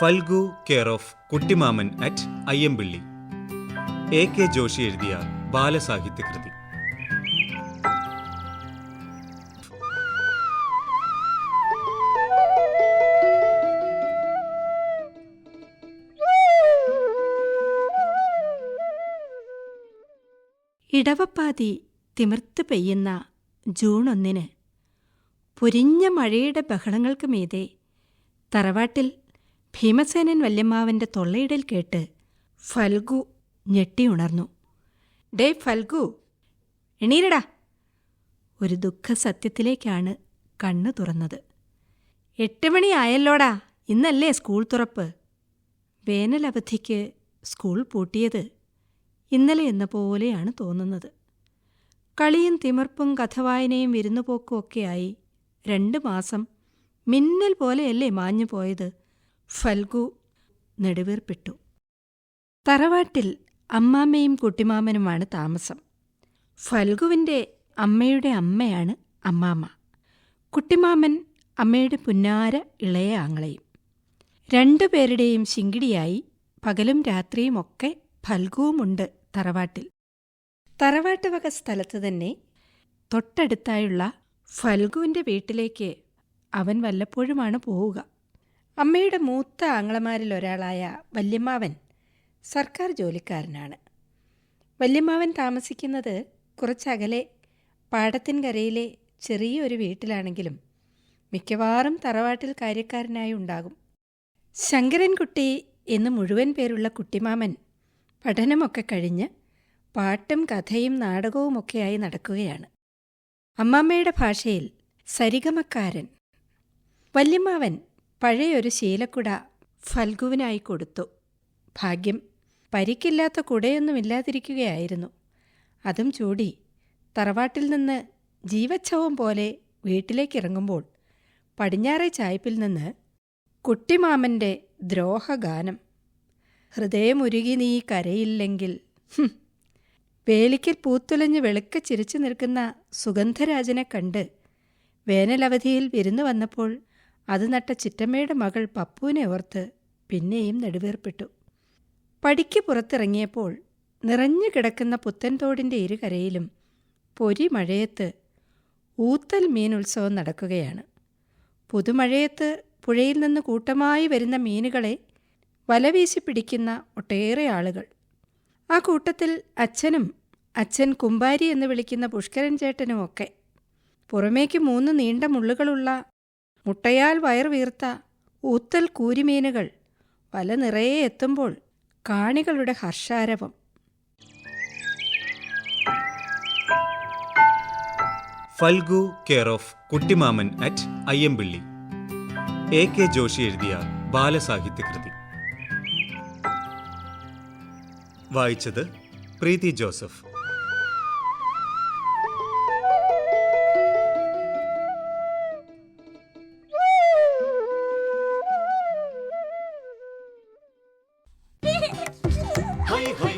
Phalgu care of Kuttimaman at Ayyampilly. A K Joshi എഴുതിയ ബാലസാഹിത്യ കൃതി. ഇടവപ്പാതി തിമിർത്ത് പെയ്യുന്ന ജൂൺ ഒന്നിന് പൊരിഞ്ഞ മഴയുടെ ബഹളങ്ങൾക്ക് മീതെ തറവാട്ടിൽ ഭീമസേനൻ വല്യമ്മാവന്റെ തൊള്ളയിടൽ കേട്ട് ഫൽഗു ഞെട്ടിയുണർന്നു ഡേ ഫൽഗു എണീരടാ. ഒരു ദുഃഖ സത്യത്തിലേക്കാണ് കണ്ണു തുറന്നത്. എട്ട് മണി ആയല്ലോടാ ഇന്നല്ലേ സ്കൂൾ തുറപ്പ്. വേനലവധിക്ക് സ്കൂൾ പൂട്ടിയത് ഇന്നലെ എന്ന പോലെയാണ് തോന്നുന്നത്. കളിയും തിമിർപ്പും കഥവായനയും വിരുന്നുപോക്കും ഒക്കെയായി രണ്ട് മാസം മിന്നൽ പോലെയല്ലേ മാഞ്ഞു പോയത് ഫൽഗു നെടുവീർപ്പിട്ടു. തറവാട്ടിൽ അമ്മാമ്മയും കുട്ടിമാമനുമാണ് താമസം. ഫൽഗുവിന്റെ അമ്മയുടെ അമ്മയാണ് അമ്മാമ്മ കുട്ടിമാമൻ അമ്മയുടെ പുന്നാര ഇളയ ആങ്ങളയും. രണ്ടുപേരുടെയും ശിങ്കിടിയായി പകലും രാത്രിയുമൊക്കെ ഫൽഗുവുമുണ്ട് തറവാട്ടിൽ. തറവാട്ട് വക സ്ഥലത്ത് തന്നെ തൊട്ടടുത്തായുള്ള ഫൽഗുവിന്റെ വീട്ടിലേക്ക് അവൻ വല്ലപ്പോഴുമാണ് പോവുക. അമ്മയുടെ മൂത്ത ആങ്ങളമാരിൽ ഒരാളായ വല്യമ്മാവൻ സർക്കാർ ജോലിക്കാരനാണ്. വല്യമ്മാവൻ താമസിക്കുന്നത് കുറച്ചകലെ പാടത്തിൻകരയിലെ ചെറിയൊരു വീട്ടിലാണെങ്കിലും മിക്കവാറും തറവാട്ടിൽ കാര്യക്കാരനായി ഉണ്ടാകും. ശങ്കരൻകുട്ടി എന്ന് മുഴുവൻ പേരുള്ള കുട്ടിമാമൻ പഠനമൊക്കെ കഴിഞ്ഞ് പാട്ടും കഥയും നാടകവുമൊക്കെയായി നടക്കുകയാണ്. അമ്മാമ്മയുടെ ഭാഷയിൽ സരിഗമക്കാരൻ. വല്യമ്മാവൻ പഴയൊരു ശീലക്കുട ഫൽഗുവിനായി കൊടുത്തു. ഭാഗ്യം പരിക്കില്ലാത്ത കുടയൊന്നുമില്ലാതിരിക്കുകയായിരുന്നു അതും ചൂടി. തറവാട്ടിൽ നിന്ന് ജീവച്ഛവം പോലെ വീട്ടിലേക്കിറങ്ങുമ്പോൾ പടിഞ്ഞാറേ ചായ്പിൽ നിന്ന് കുട്ടിമാമന്റെ ദ്രോഹഗാനം. ഹൃദയമുരുകി നീ കരയില്ലെങ്കിൽ. വേലിക്കൽ പൂത്തുലഞ്ഞ് വെളുക്ക ചിരിച്ചു നിൽക്കുന്ന സുഗന്ധരാജനെ കണ്ട് വേനലവധിയിൽ വിരുന്നു വന്നപ്പോൾ അത് നട്ട ചിറ്റമ്മയുടെ മകൾ പപ്പുവിനെ ഓർത്ത് പിന്നെയും നെടുവേർപ്പെട്ടു. പടിക്ക് പുറത്തിറങ്ങിയപ്പോൾ നിറഞ്ഞു കിടക്കുന്ന പുത്തൻതോടിന്റെ ഇരുകരയിലും പൊരി മഴയത്ത് ഊത്തൽ മീൻ ഉത്സവം നടക്കുകയാണ്. പുതുമഴയത്ത് പുഴയിൽ നിന്ന് കൂട്ടമായി വരുന്ന മീനുകളെ വലവീശി പിടിക്കുന്ന ഒട്ടേറെ ആളുകൾ. ആ കൂട്ടത്തിൽ അച്ഛനും അച്ഛൻ കുമ്പാരി എന്ന് വിളിക്കുന്ന പുഷ്കരൻ ചേട്ടനും ഒക്കെ. പുറമേക്ക് മൂന്ന് നീണ്ട മുള്ളുകളുള്ള മുട്ടയാൽ വയർ വീർത്ത ഊത്തൽ കൂരിമീനുകൾ വല നിറയെ എത്തുമ്പോൾ കാണികളുടെ ഹർഷാരവം. Phalgu care of Kuttimaman at Ayyampilly. A K Joshi എഴുതിയ ബാലസാഹിത്യകൃതി. വായിച്ചത് പ്രീതി ജോസഫ്. 可以可以